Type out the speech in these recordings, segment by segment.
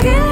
again.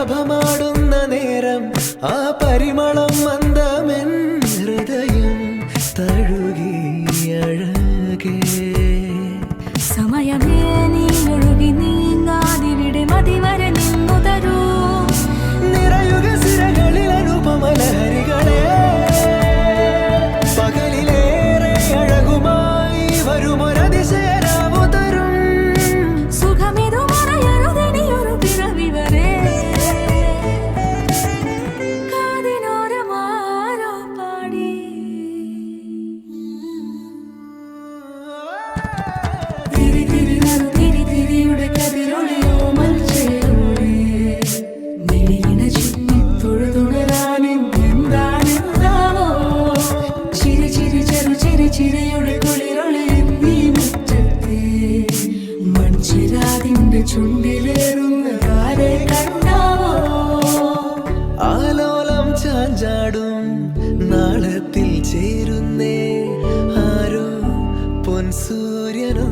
നീ നേരം ആ പരിമളം മന്ദമെൻ പൊൻസൂര്യനും